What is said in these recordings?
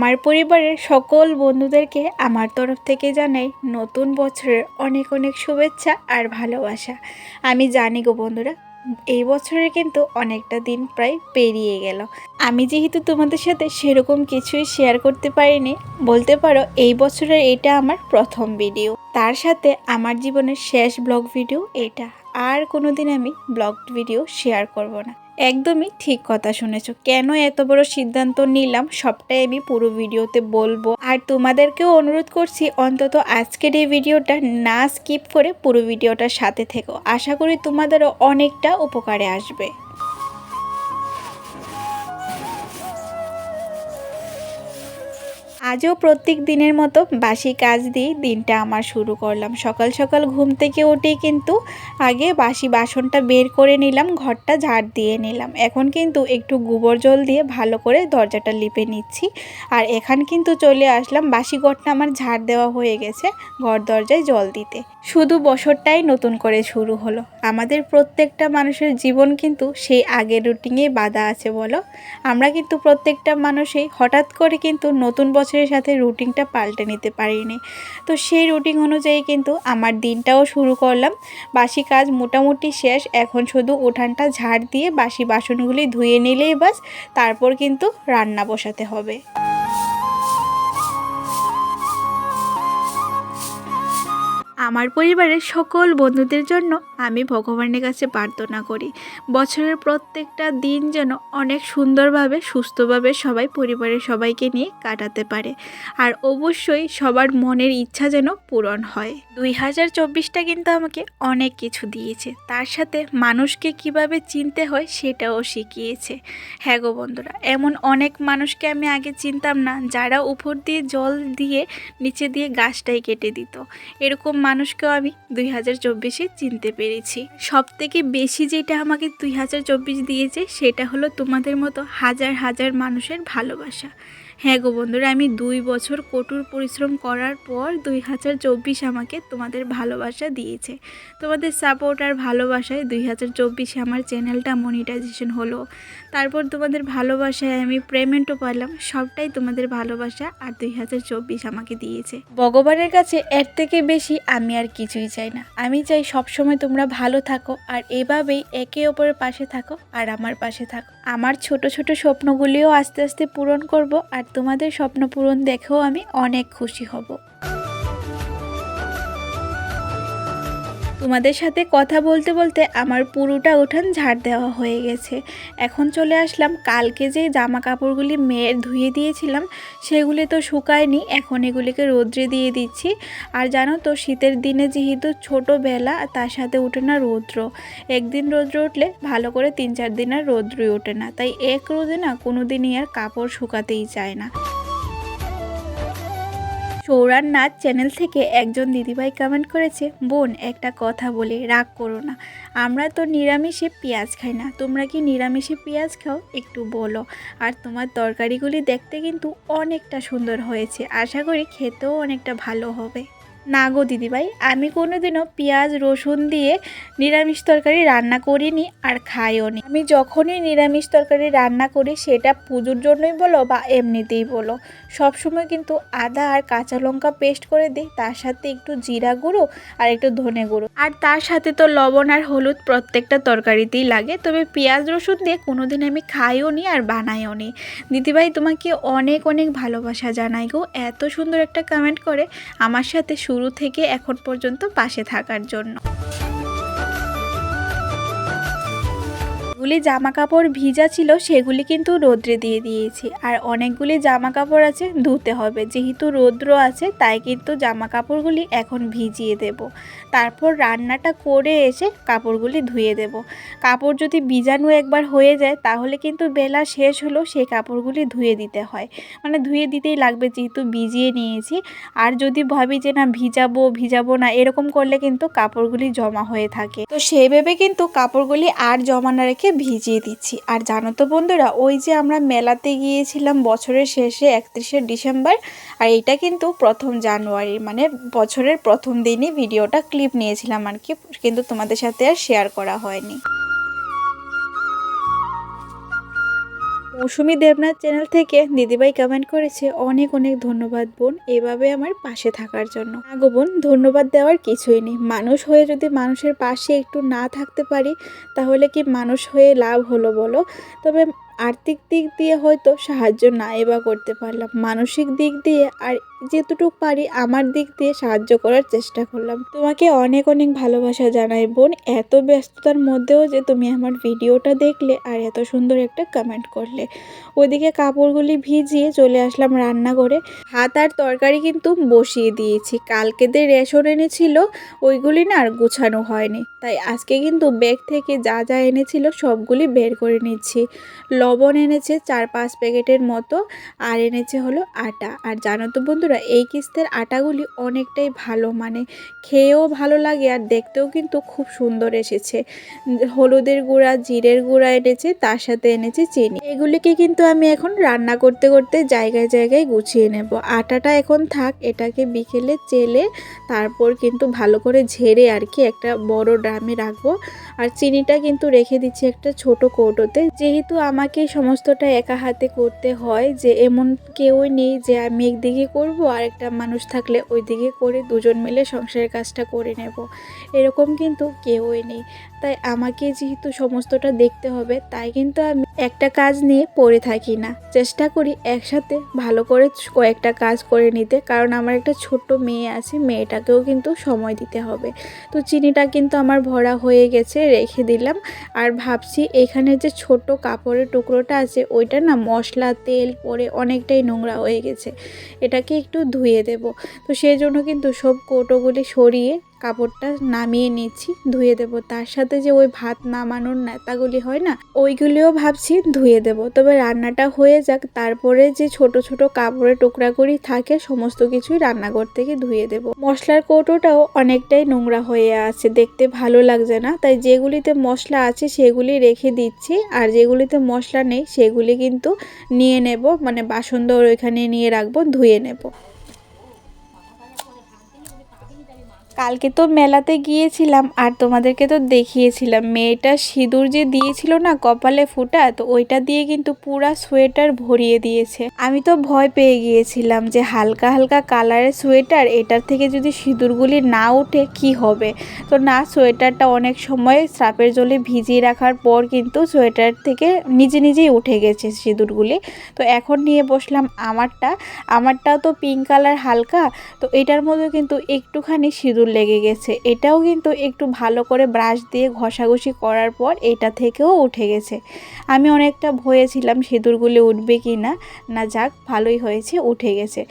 আমার পরিবারের সকল বন্ধুদেরকে আমার তরফ থেকে জানাই নতুন বছরের অনেক অনেক শুভেচ্ছা আর ভালোবাসা। আমি জানি গো বন্ধুরা, এই বছরের কিন্তু অনেকটা দিন প্রায় পেরিয়ে গেল। আমি যেহেতু তোমাদের সাথে সেরকম কিছুই শেয়ার করতে পারিনি, বলতে পারো এই বছরের এটা আমার প্রথম ভিডিও তার সাথে আমার জীবনের শেষ ব্লগ ভিডিও এটা। আর কোনোদিন আমি ব্লগ ভিডিও শেয়ার করব না। একদমই ঠিক কথা শুনেছো। কেন এত বড় সিদ্ধান্ত নিলাম সবটাই আমি পুরো ভিডিওতে বলব। আর তোমাদেরকেও অনুরোধ করছি অন্তত আজকের এই ভিডিওটা না স্কিপ করে পুরো ভিডিওটার সাথে থেকো। আশা করি তোমাদেরও অনেকটা উপকারে আসবে। আজও প্রত্যেক দিনের মতো বাসি কাজ দিয়ে দিনটা আমার শুরু করলাম। সকাল সকাল ঘুম থেকে উঠেই কিন্তু আগে বাসি বাসনটা বের করে নিলাম, ঘরটা ঝাড় দিয়ে নিলাম। এখন কিন্তু একটু গোবর জল দিয়ে ভালো করে দরজাটা লিপে নিচ্ছি। আর এখান কিন্তু চলে আসলাম, বাসি ঘরটা আমার ঝাড় দেওয়া হয়ে গেছে ঘর দরজায় জল দিতে। শুধু বছরটাই নতুন করে শুরু হলো। আমাদের প্রত্যেকটা মানুষের জীবন কিন্তু সেই আগের রুটিনে বাধা আছে বলো? আমরা কিন্তু প্রত্যেকটা মানুষই হঠাৎ করে কিন্তু নতুন বছরের সাথে রুটিনটা পাল্টে নিতে পারিনি। তো সেই রুটিন অনুযায়ী কিন্তু আমার দিনটাও শুরু করলাম। বাসি কাজ মোটামুটি শেষ। এখন শুধু উঠানটা ঝাড় দিয়ে বাসি বাসনগুলি ধুয়ে নিলেই বাস, তারপর কিন্তু রান্না বসাতে হবে। আমার পরিবারের সকল বন্ধুদের জন্য আমি ভগবানের কাছে প্রার্থনা করি। বছরের প্রত্যেকটা দিন যেন অনেক সুন্দরভাবে, সুস্থভাবে সবাই পরিবারের সবাইকে নিয়ে কাটাতে পারে। আর অবশ্যই সবার মনের ইচ্ছা যেন পূরণ হয়। দুই হাজার চব্বিশটা কিন্তু আমাকে অনেক কিছু দিয়েছে। তার সাথে মানুষকে কীভাবে চিনতে হয় সেটাও শিখিয়েছে। হ্যাঁ গো বন্ধুরা, এমন অনেক মানুষকে আমি আগে চিনতাম না, যারা উপর দিয়ে জল দিয়ে নিচে দিয়ে গাছটাই কেটে দিত। এরকম মানুষকেও আমি দুই হাজার চব্বিশে চিনতে পেরেছি। সব থেকে বেশি যেটা আমাকে দুই হাজার চব্বিশ দিয়েছে, সেটা হলো তোমাদের মতো হাজার হাজার মানুষের ভালোবাসা। হ্যাঁ গো বন্ধুরা, আমি দুই বছর কঠোর পরিশ্রম করার পর দুই হাজার চব্বিশ আমাকে তোমাদের ভালোবাসা দিয়েছে। তোমাদের সাপোর্ট আর ভালোবাসায় দুই হাজার চব্বিশে আমার চ্যানেলটা মনিটাইজেশন হলো। তারপর তোমাদের ভালোবাসায় আমি পেমেন্টও পেলাম সবটাই তোমাদের ভালোবাসা আর দুই হাজার চব্বিশ আমাকে দিয়েছে। ভগবানের কাছে এর থেকে বেশি আমি আর কিছুই চাই না। আমি চাই সবসময় তোমরা ভালো থাকো আর এভাবেই একে অপরের পাশে থাকো আর আমার পাশে থাকো। আমার ছোট ছোট স্বপ্নগুলিও আস্তে আস্তে পূরণ করব আর তোমাদের স্বপ্ন পূরণ দেখেও আমি অনেক খুশি হব। তোমাদের সাথে কথা বলতে বলতে আমার পুরোটা উঠান ঝাড় দেওয়া হয়ে গেছে। এখন চলে আসলাম। কালকে যে জামা কাপড়গুলি মেয়ের ধুয়ে দিয়েছিলাম, সেগুলি তো শুকায়নি। এখন এগুলিকে রৌদ্রে দিয়ে দিচ্ছি। আর জানো তো, শীতের দিনে যেহেতু ছোটো বেলা তার সাথে উঠে না রৌদ্র। একদিন রৌদ্র উঠলে ভালো করে তিন চার দিন আর রৌদ্রই ওঠে না। তাই এক রোদে না কোনো দিনই আর কাপড় শুকাতেই চায় না। সৌরার নাচ চ্যানেল থেকে একজন দিদিভাই কমেন্ট করেছে, বোন, একটা কথা বলে রাগ করো না। আমরা তো নিরামিষে পেঁয়াজ খাই না। তোমরা কি নিরামিষে পেঁয়াজ খাও? একটু বলো। আর তোমার তরকারিগুলি দেখতে কিন্তু অনেকটা সুন্দর হয়েছে। আশা করি খেতেও অনেকটা ভালো হবে। না গো দিদিভাই, আমি কোনোদিনও পেঁয়াজ, রসুন দিয়ে নিরামিষ তরকারি রান্না করিনি আর খাইও নি। আমি যখনই নিরামিষ তরকারি রান্না করি, সেটা পুজোর জন্যই বলো বা এমনিতেই বলো। সবসময় কিন্তু আদা আর কাঁচা লঙ্কা পেস্ট করে দিই, তার সাথে একটু জিরা গুঁড়ো আর একটু ধনে গুঁড়ো। আর তার সাথে তো লবণ আর হলুদ প্রত্যেকটা তরকারিতেই লাগে, তবে পেঁয়াজ রসুন দিয়ে কোনোদিন আমি খাইও নি আর বানাইও নি। দিদিভাই তোমাকে অনেক অনেক ভালোবাসা জানাই গো, এত সুন্দর একটা কমেন্ট করে আমার সাথে শুরু থেকে এখন পর্যন্ত পাশে থাকার জন্য। যেগুলি জামা কাপড় ভিজা ছিল, সেগুলি কিন্তু রোদ্রে দিয়ে দিয়েছি। আর অনেকগুলি জামা কাপড় আছে, ধুতে হবে। যেহেতু রৌদ্র আছে, তাই কিন্তু জামা কাপড়গুলি এখন ভিজিয়ে দেব। তারপর রান্নাটা করে এসে কাপড়গুলি ধুয়ে দেব। কাপড় যদি ভিজানো একবার হয়ে যায়, তাহলে কিন্তু বেলা শেষ হলো সেই কাপড়গুলি ধুয়ে দিতে হয়। মানে ধুয়ে দিতেই লাগবে, যেহেতু ভিজিয়ে নিয়েছি। আর যদি ভাবি যে না, ভিজাবো ভিজাবো না, এরকম করলে কিন্তু কাপড়গুলি জমা হয়ে থাকে। তো সেই ভেবে কিন্তু কাপড়গুলি আর জমা না রেখে ভিজিয়ে দিচ্ছি। আর জানো তো বন্ধুরা, ওই যে আমরা মেলাতে গিয়েছিলাম বছরের শেষে, একত্রিশে ডিসেম্বর, আর এটা কিন্তু প্রথম জানুয়ারি মানে বছরের প্রথম দিনই ভিডিওটা, ক্লিপ নিয়েছিলাম আর কি, কিন্তু তোমাদের সাথে আর শেয়ার করা হয়নি। মৌসুমি দেবনাথ চ্যানেল থেকে দিদিভাই কমেন্ট করেছে, অনেক অনেক ধন্যবাদ বোন এভাবে আমার পাশে থাকার জন্য। আগো বোন, ধন্যবাদ দেওয়ার কিছুই নেই। মানুষ হয়ে যদি মানুষের পাশে একটু না থাকতে পারি, তাহলে কি মানুষ হয়ে লাভ হলো বলো? তবে আর্থিক দিক দিয়ে হয়তো সাহায্য নাই বা করতে পারলাম। মানসিক দিক দিয়ে আর যেতটুকু পারি আমার দিক দিয়ে সাহায্য করার চেষ্টা করলাম। তোমাকে অনেক অনেক ভালোবাসা জানাই বোন। এত ব্যস্ততার মধ্যেও যে তুমি আমার ভিডিওটা দেখলে আর এত সুন্দর একটা কমেন্ট করলে। ওইদিকে কাপড়গুলি ভিজিয়ে চলে আসলাম রান্না করে ভাত আর তরকারি কিন্তু বসিয়ে দিয়েছি। কালকে যে রেশন এনেছিল, ওইগুলি না আর গুছানো হয়নি। তাই আজকে কিন্তু ব্যাগ থেকে যা যা এনেছিল সবগুলি বের করে নিচ্ছি। লবণ এনেছে চার, পাঁচ প্যাকেটের মতো। আর এনেছে হলো আটা। আর জানো তো বন্ধুরা, এই কিস্তের আটাগুলি অনেকটাই ভালো। মানে খেয়েও ভালো লাগে আর দেখতেও কিন্তু খুব সুন্দর এসেছে। হলুদের গুঁড়া, জিরের গুঁড়া এনেছে, তার সাথে এনেছে চিনি। এগুলিকে কিন্তু আমি এখন রান্না করতে করতে জায়গায় জায়গায় গুছিয়ে নেব। আটাটা এখন থাক, এটাকে বিকেলে চেলে তারপর কিন্তু ভালো করে ঝেড়ে আর কি একটা বড় ড্রামে রাখব। আর চিনিটা কিন্তু রেখে দিচ্ছি একটা ছোট কৌটোতে। যেহেতু আমাকে সমস্তটা একা হাতে করতে হয়, যে এমন কেউই নেই যে আমি একদিকে করব আর একটা মানুষ থাকলে ওইদিকে করে দুজন মিলে সংসারের কাজটা করে নেব। এরকম কিন্তু কেউই নেই। তাই আমাকে যেহেতু সমস্তটা দেখতে হবে, তাই কিন্তু আমি একটা কাজ নিয়ে পড়ে থাকি না। চেষ্টা করি একসাথে ভালো করে কয়েকটা কাজ করে নিতে, কারণ আমার একটা ছোট্ট মেয়ে আছে, মেয়েটাকেও কিন্তু সময় দিতে হবে। তো চিনিটা কিন্তু আমার ভরা হয়ে গেছে, রেখে দিলাম। আর ভাবছি এখানে যে ছোট কাপড়ের টুকরোটা আছে, ওইটা না মশলা, তেল পরে অনেকটাই নোংরা হয়ে গেছে। এটাকে একটু ধুয়ে দেব। তো সেই জন্য কিন্তু সব কৌটোগুলি সরিয়ে কাপড়টা নামিয়ে নিচ্ছি, ধুয়ে দেব। তার সাথে যে ওই ভাত নামানোর নেতাগুলি হয় না, ওইগুলিও ভাবছি ধুয়ে দেব। তবে রান্নাটা হয়ে যাক, তারপরে যে ছোট ছোট কাপড়ের টুকরাগুলি থাকে, সমস্ত কিছুই রান্নাঘর থেকে ধুয়ে দেব। মশলার কৌটোটাও অনেকটাই নোংরা হয়ে আছে, দেখতে ভালো লাগছে না। তাই যেগুলিতে মশলা আছে, সেগুলি রেখে দিচ্ছি, আর যেগুলিতে মশলা নেই, সেগুলি কিন্তু নিয়ে নেব মানে বাসন দর ওইখানে নিয়ে রাখব, ধুয়ে নেব। কালকে তো মেলাতে গিয়েছিলাম আর তোমাদেরকে তো দেখিয়েছিলাম। মেয়েটা সিঁদুর যে দিয়েছিল না, কপালে ফুটা, তো ওইটা দিয়ে কিন্তু পুরা সোয়েটার ভরিয়ে দিয়েছে। আমি তো ভয় পেয়ে গিয়েছিলাম যে হালকা হালকা কালারের সোয়েটার, এটার থেকে যদি সিঁদুরগুলি না ওঠে কি হবে? তো না, সোয়েটারটা অনেক সময় স্রাপের জলে ভিজিয়ে রাখার পর কিন্তু সোয়েটার থেকে নিজে নিজেই উঠে গেছে সিঁদুরগুলি। তো এখন নিয়ে বসলাম আমারটা। আমারটাও তো পিঙ্ক কালার হালকা, তো এটার মধ্যে কিন্তু একটুখানি সিঁদুর লেগে গেছে। এটাও কিন্তু একটু ভালো করে ব্রাশ দিয়ে ঘষাঘষি করার পর এটা থেকেও উঠে গেছে। আমি অনেকটা ভয়েছিলাম সিঁদুরগুলি উঠবে কি না না যাক, ভালোই হয়েছে, উঠে গেছে।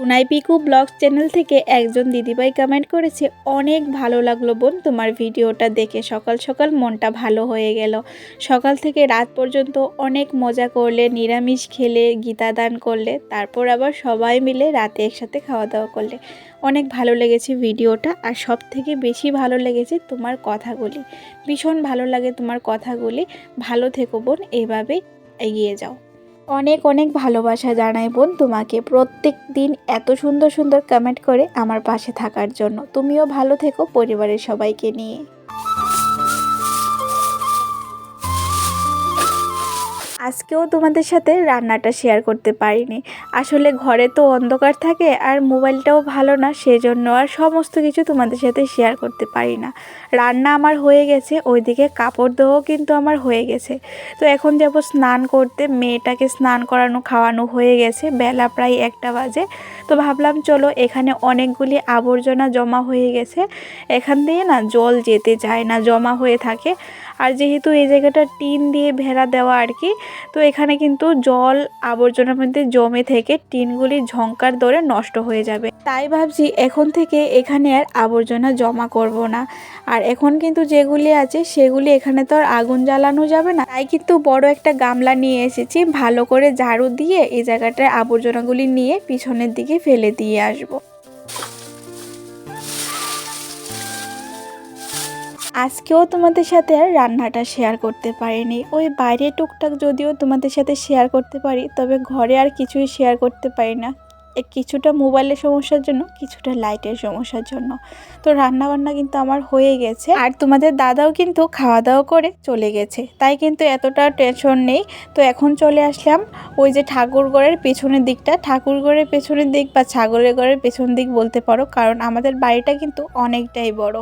টুনাই পিকু ব্লগস চ্যানেল থেকে একজন দিদিভাই কমেন্ট করেছে, অনেক ভালো লাগল বোন তোমার ভিডিওটা দেখে। সকাল সকাল মনটা ভালো হয়ে গেল। সকাল থেকে রাত পর্যন্ত অনেক মজা করলে, নিরামিষ খেলে, গীতা দান করলে, তারপর আবার সবাই মিলে রাতে একসাথে খাওয়া দাওয়া করলে। অনেক ভালো লেগেছে ভিডিওটা আর সব থেকে বেশি ভালো লেগেছে তোমার কথাগুলি। ভীষণ ভালো লাগে তোমার কথাগুলি। ভালো থেকো বোন, এভাবে এগিয়ে যাও। অনেক অনেক ভালোবাসা জানাই বোন তোমাকে। প্রত্যেক দিন এত সুন্দর সুন্দর কমেন্ট করে আমার পাশে থাকার জন্য। তুমিও ভালো থেকো পরিবারের সবাইকে নিয়ে। আজকেও তোমাদের সাথে রান্নাটা শেয়ার করতে পারিনি। আসলে ঘরে তো অন্ধকার থাকে আর মোবাইলটাও ভালো না, সেজন্য আর সমস্ত কিছু তোমাদের সাথে শেয়ার করতে পারি না রান্না আমার হয়ে গেছে, ওইদিকে কাপড় ধোয়াও কিন্তু আমার হয়ে গেছে। তো এখন যাব স্নান করতে, মেয়েটাকে স্নান করানো, খাওয়ানো হয়ে গেছে, বেলা প্রায় একটা বাজে। তো ভাবলাম চলো এখানে অনেকগুলি আবর্জনা জমা হয়ে গেছে। এখান দিয়ে না জল যেতে চায় না, জমা হয়ে থাকে। আর যেহেতু এই জায়গাটা টিন দিয়ে ভেড়া দেওয়া আর কি, তো এখানে কিন্তু জল আবর্জনার মধ্যে জমে থেকে টিনগুলি ঝঙ্কার দরে নষ্ট হয়ে যাবে। তাই ভাবছি এখন থেকে এখানে আর আবর্জনা জমা করব না। আর এখন কিন্তু যেগুলি আছে সেগুলি এখানে তো আর আগুন জ্বালানো যাবে না। তাই কিন্তু বড় একটা গামলা নিয়ে এসেছি, ভালো করে ঝাড়ু দিয়ে এই জায়গাটায় আবর্জনাগুলি নিয়ে পিছনের দিকে ফেলে দিয়ে আসব। আজকেও তোমাদের সাথে আর রান্নাটা শেয়ার করতে পারিনি। ওই বাইরে টুকটাক যদিও তোমাদের সাথে শেয়ার করতে পারি, তবে ঘরে আর কিছুই শেয়ার করতে পারি না। কিছুটা মোবাইলের সমস্যার জন্য, কিছুটা লাইটের সমস্যার জন্য। তো রান্না বান্না কিন্তু আমার হয়ে গেছে। আর তোমাদের দাদাও কিন্তু খাওয়া দাওয়া করে চলে গেছে। তাই কিন্তু এতটা টেনশন নেই। তো এখন চলে আসলাম ওই যে ঠাকুরঘরের পেছনের দিকটা। ঠাকুরঘরের পেছনের দিক বা ছাগলের ঘরের পেছন দিক বলতে পারো, কারণ আমাদের বাড়িটা কিন্তু অনেকটাই বড়।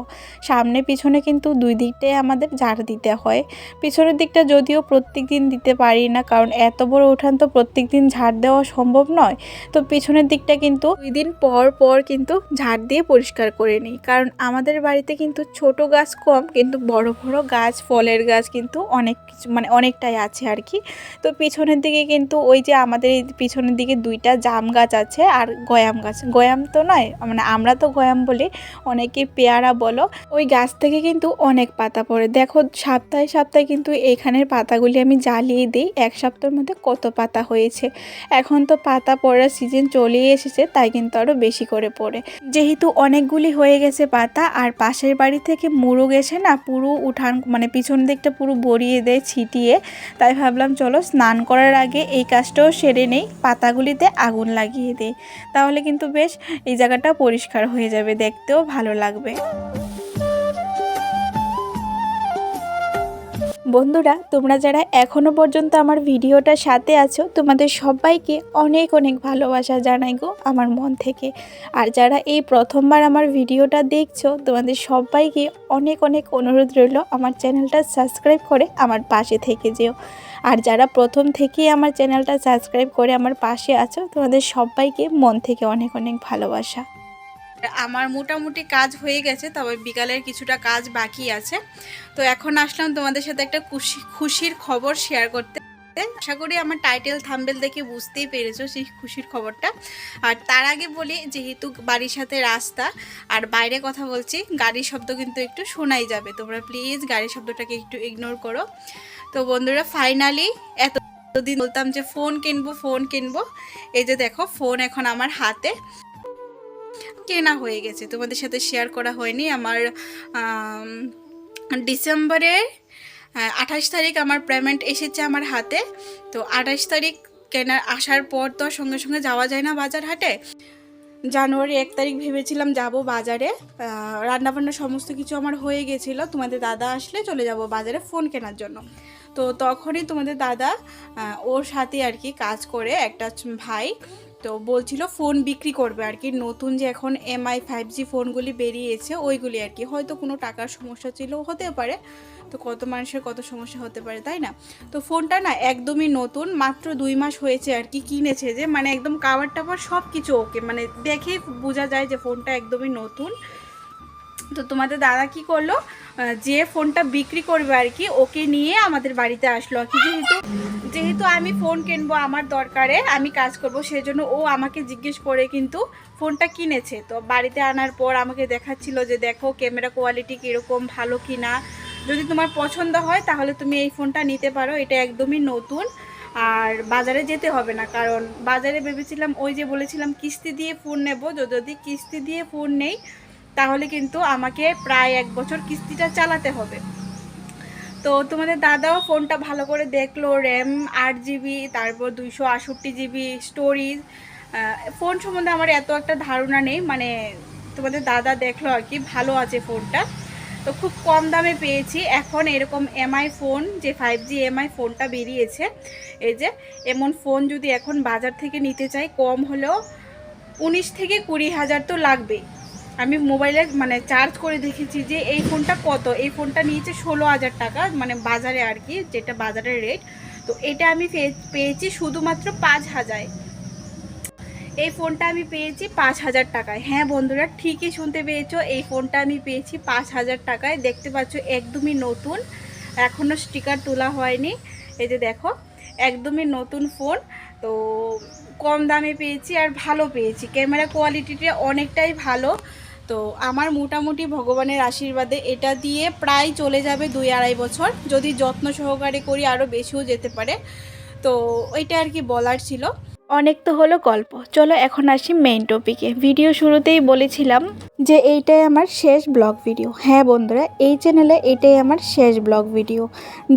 সামনে পিছনে কিন্তু দুই দিকটাই আমাদের ঝাড় দিতে হয়। পিছনের দিকটা যদিও প্রত্যেক দিন দিতে পারি না, কারণ এত বড় উঠান তো প্রত্যেক দিন ঝাড় দেওয়া সম্ভব নয়। তো পিছনের দিকটা কিন্তু দুই দিন পর পর কিন্তু ঝাড় দিয়ে পরিষ্কার করে নিই। কারণ আমাদের বাড়িতে কিন্তু ছোট গাছ কম, কিন্তু বড় বড় গাছ, ফলের গাছ কিন্তু অনেক কিছু মানে অনেকটাই আছে আর কি। তো পিছনের দিকে কিন্তু ওই যে আমাদের পিছনের দিকে দুইটা জাম গাছ আছে আর গয়াম গাছ। গয়াম তো নয় মানে আমরা তো গয়াম বলি, অনেকে পেয়ারা বলো, ওই গাছ থেকে কিন্তু অনেক পাতা পড়ে। দেখো সপ্তাহে সপ্তাহে কিন্তু এইখানের পাতাগুলি আমি জ্বালিয়ে দিই, এক সপ্তাহের মধ্যে কত পাতা হয়েছে। এখন তো পাতা পড়ার সিজন চলেই এসেছে, তাই কিন্তু আরও বেশি করে পড়ে। যেহেতু অনেকগুলি হয়ে গেছে পাতা, আর পাশের বাড়ি থেকে মুরু গেছে না পুরো উঠান মানে পিছন দিকটা পুরো বড়িয়ে দেয়, ছিটিয়ে। তাই ভাবলাম, চলো স্নান করার আগে এই কাজটাও সেরে নেই, পাতাগুলিতে আগুন লাগিয়ে দিই। তাহলে কিন্তু বেশ, এই জায়গাটা পরিষ্কার হয়ে যাবে, দেখতেও ভালো লাগবে। বন্ধুরা, তোমরা যারা এখনও পর্যন্ত আমার ভিডিওটার সাথে আছো, তোমাদের সবাইকে অনেক অনেক ভালোবাসা জানাই গো আমার মন থেকে। আর যারা এই প্রথমবার আমার ভিডিওটা দেখছ, তোমাদের সবাইকে অনেক অনেক অনুরোধ রইল আমার চ্যানেলটা সাবস্ক্রাইব করে আমার পাশে থেকে যেও। আর যারা প্রথম থেকেই আমার চ্যানেলটা সাবস্ক্রাইব করে আমার পাশে আছো, তোমাদের সবাইকে মন থেকে অনেক অনেক ভালোবাসা। আমার মোটামুটি কাজ হয়ে গেছে, তবে বিকালের কিছুটা কাজ বাকি আছে। তো এখন আসলাম তোমাদের সাথে একটা খুশি খুশির খবর শেয়ার করতে। আশা করি আমার টাইটেল থাম্বেল দেখে বুঝতেই পেরেছ সেই খুশির খবরটা। আর তার আগে বলি যেহেতু বাড়ির সাথে রাস্তা আর বাইরে কথা বলছি গাড়ির শব্দ কিন্তু একটু শোনাই যাবে। তোমরা প্লিজ গাড়ির শব্দটাকে একটু ইগনোর করো। তো বন্ধুরা ফাইনালি এত দিন বলতাম যে ফোন কিনবো ফোন কিনবো। এই যে দেখো ফোন এখন আমার হাতে। কেনা হয়ে গেছে। তোমাদের সাথে শেয়ার করা হয়নি। আমার আম, ডিসেম্বরের আঠাশ তারিখ আমার পেমেন্ট এসেছে আমার হাতে। তো আঠাশ তারিখ কেনার আসার পর তো সঙ্গে সঙ্গে যাওয়া যায় না বাজার হাটে। জানুয়ারি এক তারিখ ভেবেছিলাম যাব বাজারে। রান্নাবান্না সমস্ত কিছু আমার হয়ে গেছিল। তোমাদের দাদা আসলে চলে যাব বাজারে ফোন কেনার জন্য। তো তখনই তোমাদের দাদা ওর সাথে আর কি কাজ করে একটা ভাই তো বলছিল ফোন বিক্রি করবে আর কি। নতুন যে এখন এমআই ফাইভ জি ফোনগুলি বেরিয়েছে, ওইগুলি আর কি। হয়তো কোনো টাকার সমস্যা ছিল হতে পারে। তো কত মানুষের কত সমস্যা হতে পারে, তাই না? তো ফোনটা না একদমই নতুন, মাত্র দুই মাস হয়েছে আর কি কিনেছে যে মানে একদম কাভার টাভার সব কিছু ওকে মানে দেখেই বোঝা যায় যে ফোনটা একদমই নতুন। তো তোমাদের দাদা কি করল? যে ফোনটা বিক্রি করবে আর কি, ওকে নিয়ে আমাদের বাড়িতে আসলো। আর কি যেহেতু যেহেতু আমি ফোন কিনবো আমার দরকারে, আমি কাজ করব, সেজন্য ও আমাকে জিজ্ঞেস করে কিন্তু ফোনটা কিনেছে। তো বাড়িতে আনার পর আমাকে দেখাচ্ছিল যে দেখো ক্যামেরা কোয়ালিটি কীরকম, ভালো কি না যদি তোমার পছন্দ হয়, তাহলে তুমি এই ফোনটা নিতে পারো, এটা একদমই নতুন। আর বাজারে যেতে হবে না, কারণ বাজারে ভেবেছিলাম, ওই যে বলেছিলাম, কিস্তি দিয়ে ফোন নেব। যদি কিস্তি দিয়ে ফোন নেই তাহলে কিন্তু আমাকে প্রায় এক বছর কিস্তিটা চালাতে হবে। তো তোমাদের দাদাও ফোনটা ভালো করে দেখল, র্যাম আট জিবি, তারপর দুইশো আষট্টি জিবি স্টোরেজ। ফোন সম্বন্ধে আমার এত একটা ধারণা নেই মানে তোমাদের দাদা দেখল আর কি, ভালো আছে ফোনটা। তো খুব কম দামে পেয়েছি। এখন এরকম এমআই ফোন, যে ফাইভ জি এমআই ফোনটা বেরিয়েছে, এই যে এমন ফোন যদি এখন বাজার থেকে নিতে চাই, কম হলেও উনিশ থেকে কুড়ি হাজার তো লাগবেই। আমি মোবাইলে মানে চার্জ করে দেখেছি যে এই ফোনটা কত? এই ফোনটা নিয়েছে ষোলো হাজার টাকা মানে বাজারে আর কি, যেটা বাজারের রেট তো এটা আমি পেয়ে- পেয়েছি শুধুমাত্র পাঁচ হাজার। এই ফোনটা আমি পেয়েছি পাঁচ হাজার টাকায়। হ্যাঁ বন্ধুরা, ঠিকই শুনতে পেয়েছ, এই ফোনটা আমি পেয়েছি পাঁচ হাজার টাকায়। দেখতে পাচ্ছ, একদমই নতুন এখনও স্টিকার তোলা হয়নি। এই যে দেখো, একদমই নতুন ফোন। তো কম দামে পেয়েছি আর ভালো পেয়েছি। ক্যামেরা কোয়ালিটিটা অনেকটাই ভালো। তো আমার মোটামুটি ভগবানের আশীর্বাদে এটা দিয়ে প্রায় চলে যাবে দুই আড়াই বছর, যদি যত্ন সহকারে করি আরও বেশিও যেতে পারে। তো ওইটা আর কি বলার ছিল। অনেক তো হলো গল্প। চলো এখন আসি মেইন টপিকে ভিডিও শুরুতেই বলেছিলাম যে এইটাই আমার শেষ ব্লগ ভিডিও হ্যাঁ বন্ধুরা, এই চ্যানেলে এটাই আমার শেষ ব্লগ ভিডিও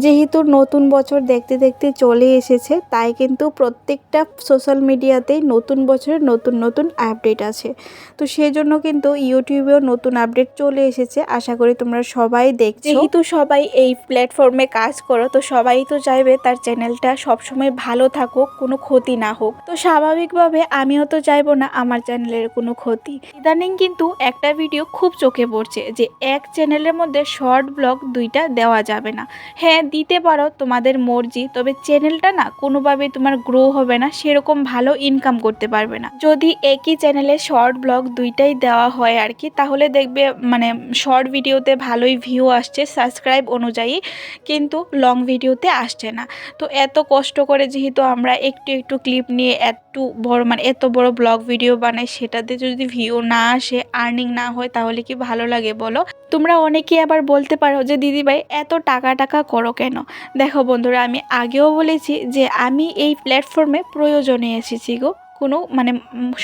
যেহেতু নতুন বছর দেখতে দেখতে চলে এসেছে, তাই কিন্তু প্রত্যেকটা সোশ্যাল মিডিয়াতেই নতুন বছরের নতুন নতুন আপডেট আছে। তো সেই জন্য কিন্তু ইউটিউবেও নতুন আপডেট চলে এসেছে। আশা করি তোমরা সবাই দেখছ। যেহেতু সবাই এই প্ল্যাটফর্মে কাজ করো, তো সবাই তো চাইবে তার চ্যানেলটা সবসময় ভালো থাকুক, কোনো ক্ষতি না হোক। তো স্বাভাবিকভাবে আমিও তো চাইব না আমার চ্যানেলের কোনো ক্ষতি। ইদানিং কিন্তু একটা ভিডিও খুব চোখে পড়ছে যে এক চ্যানেলের মধ্যে শর্ট ব্লগ দুইটা দেওয়া যাবে না। হ্যাঁ দিতে পারো তোমাদের মর্জি, তবে চ্যানেলটা না কোনোভাবে তোমার গ্রো হবে না, সেরকম ভালো ইনকাম করতে পারবে না। যদি একই চ্যানেলে শর্ট ব্লগ দুইটাই দেওয়া হয় আর কি, তাহলে দেখবে মানে শর্ট ভিডিওতে ভালোই ভিউ আসছে সাবস্ক্রাইব অনুযায়ী, কিন্তু লং ভিডিওতে আসছে না। তো এত কষ্ট করে যেহেতু আমরা একটু একটু ক্লিপ নিয়ে একটু বড় মানে এত বড় ব্লগ ভিডিও বানাই সেটাতে যদি ভিউ না আসে আর্নিং না হয়, তাহলে কি ভালো লাগে বলো? তোমরা অনেকেই আবার বলতে পারো যে, দিদি ভাই, এত টাকা টাকা করো কেন? দেখো বন্ধুরা, আমি আগেও বলেছি যে, আমি এই প্ল্যাটফর্মে প্রয়োজনে এসেছি গো। কোনো মানে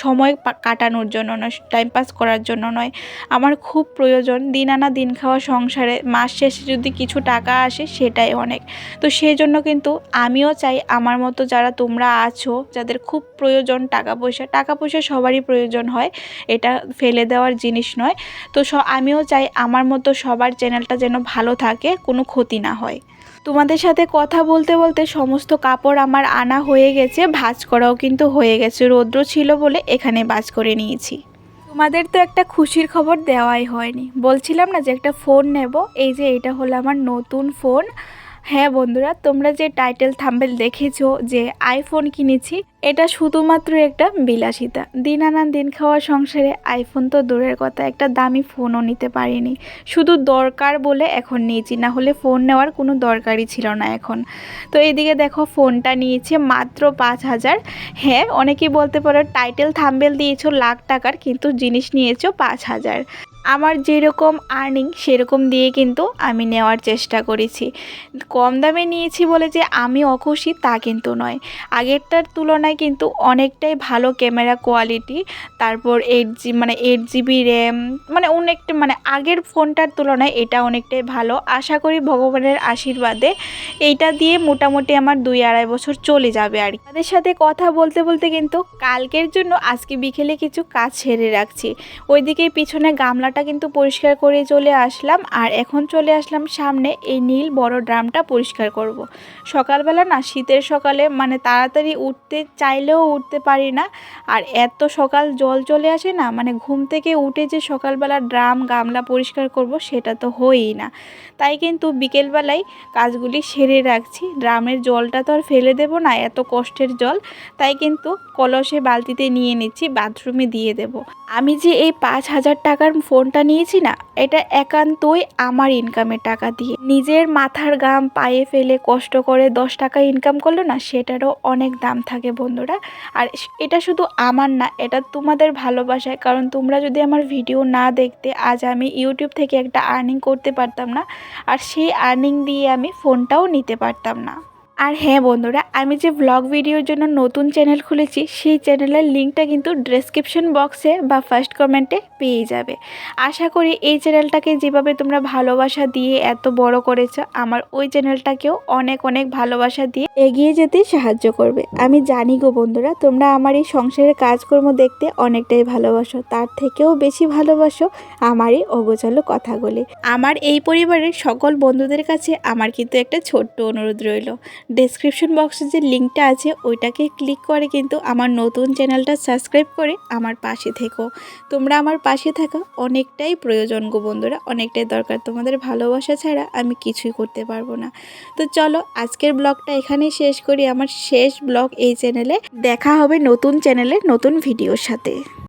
সময় কাটানোর জন্য নয় টাইম পাস করার জন্য নয়। আমার খুব প্রয়োজন দিন আনা দিন খাওয়া সংসারে, মাস শেষে যদি কিছু টাকা আসে সেটাই অনেক। তো সেই জন্য কিন্তু আমিও চাই আমার মতো যারা তোমরা আছো, যাদের খুব প্রয়োজন টাকা পয়সা টাকা পয়সা সবারই প্রয়োজন হয়, এটা ফেলে দেওয়ার জিনিস নয়। তো আমিও চাই আমার মতো সবার চ্যানেলটা যেন ভালো থাকে, কোনো ক্ষতি না হয়। তোমাদের সাথে কথা বলতে বলতে সমস্ত কাপড় আমার আনা হয়ে গেছে, ভাজ করাও কিন্তু হয়ে গেছে, রৌদ্র ছিল বলে এখানে ভাজ করে নিয়েছি। তোমাদের তো একটা খুশির খবর দেওয়াই হয়নি। বলছিলাম না যে একটা ফোন নেব, এই যে এটা হলো আমার নতুন ফোন। হ্যাঁ বন্ধুরা, তোমরা যে টাইটেল থাম্বেল দেখেছ যে আইফোন কিনেছি, এটা শুধুমাত্র একটা বিলাসিতা। দিন আনান দিন খাওয়া সংসারে আইফোন তো দূরের কথা, একটা দামি ফোনও নিতে পারিনি। শুধু দরকার বলে এখন নিয়েছি, না হলে ফোন নেওয়ার কোনো দরকারই ছিল না এখন। তো এইদিকে দেখো, ফোনটা নিয়েছে মাত্র পাঁচ হাজার। হ্যাঁ অনেকেই বলতে পারো টাইটেল থাম্বেল দিয়েছ লাখ টাকার, কিন্তু জিনিস নিয়েছো পাঁচ হাজার। আমার যেরকম আর্নিং সেরকম দিয়ে কিন্তু আমি নেওয়ার চেষ্টা করেছি। কম দামে নিয়েছি বলে যে আমি অখুশি তা কিন্তু নয়। আগেরটার তুলনায় কিন্তু অনেকটাই ভালো ক্যামেরা কোয়ালিটি তারপর এইট জি মানে এইট জিবি র্যাম মানে অনেকটা মানে আগের ফোনটার তুলনায় এটা অনেকটাই ভালো। আশা করি ভগবানের আশীর্বাদে এইটা দিয়ে মোটামুটি আমার দুই আড়াই বছর চলে যাবে আর। তাদের সাথে কথা বলতে বলতে কিন্তু কালকের জন্য আজকে বিকেলে কিছু কাজ সেরে রাখছি। ওইদিকে পিছনে গামলাটা কিন্তু পরিষ্কার করে চলে আসলাম আর এখন চলে আসলাম সামনে এই নীল বড় ড্রামটা পরিষ্কার করব। সকালবেলা না শীতের সকালে মানে তাড়াতাড়ি উঠতে চাইলেও উঠতে পারি না আর এত সকাল জল চলে আসে না মানে ঘুম থেকে উঠে যে সকালবেলা ড্রাম গামলা পরিষ্কার করব সেটা তো হয়ই না। তাই কিন্তু বিকেলবেলায় কাজগুলি সেরে রাখছি। ড্রামের জলটা তো আর ফেলে দেব না, এত কষ্টের জল। তাই কিন্তু কলসে বালতিতে নিয়ে নিচ্ছি, বাথরুমে দিয়ে দেব। আমি যে এই পাঁচ হাজার টাকার ফোনটা নিয়েছি না, এটা একান্তই আমার ইনকামের টাকা দিয়ে। নিজের মাথার গাম পায়ে ফেলে কষ্ট করে দশ টাকা ইনকাম করল না, সেটারও অনেক দাম থাকে বন্ধুরা। আর এটা শুধু আমার না, এটা তোমাদের ভালোবাসায়। কারণ তোমরা যদি আমার ভিডিও না দেখতে, আজ আমি ইউটিউব থেকে একটা আর্নিং করতে পারতাম না। আর সেই আর্নিং দিয়ে আমি ফোনটাও নিতে পারতাম না। আর হ্যাঁ বন্ধুরা, আমি যে ব্লগ ভিডিওর জন্য নতুন চ্যানেল খুলেছি, সেই চ্যানেলের লিঙ্কটা কিন্তু ডেসক্রিপশন বক্সে বা ফার্স্ট কমেন্টে পেয়ে যাবে। আশা করি এই চ্যানেলটাকে যেভাবে তোমরা ভালোবাসা দিয়ে এত বড় করেছ, আমার ওই চ্যানেলটাকেও অনেক অনেক ভালোবাসা দিয়ে এগিয়ে যেতে সাহায্য করবে। আমি জানি গো বন্ধুরা, তোমরা আমার এই সংসারের কাজকর্ম দেখতে অনেকটাই ভালোবাসো, তার থেকেও বেশি ভালোবাসো আমার এই অগোচালো কথাগুলি। আমার এই পরিবারের সকল বন্ধুদের কাছে আমার কিন্তু একটা ছোট্ট অনুরোধ রইল ডেসক্রিপশন বক্সে যে লিঙ্কটা আছে, ওইটাকে ক্লিক করে কিন্তু আমার নতুন চ্যানেলটা সাবস্ক্রাইব করে আমার পাশে থেকো। তোমরা আমার পাশে থাকা অনেকটাই প্রয়োজন গো বন্ধুরা, অনেকটাই দরকার। তোমাদের ভালোবাসা ছাড়া আমি কিছুই করতে পারব না। তো চলো আজকের ব্লগটা এখানেই শেষ করি। আমার শেষ ব্লগ এই চ্যানেলে দেখা হবে নতুন চ্যানেলে নতুন ভিডিওর সাথে।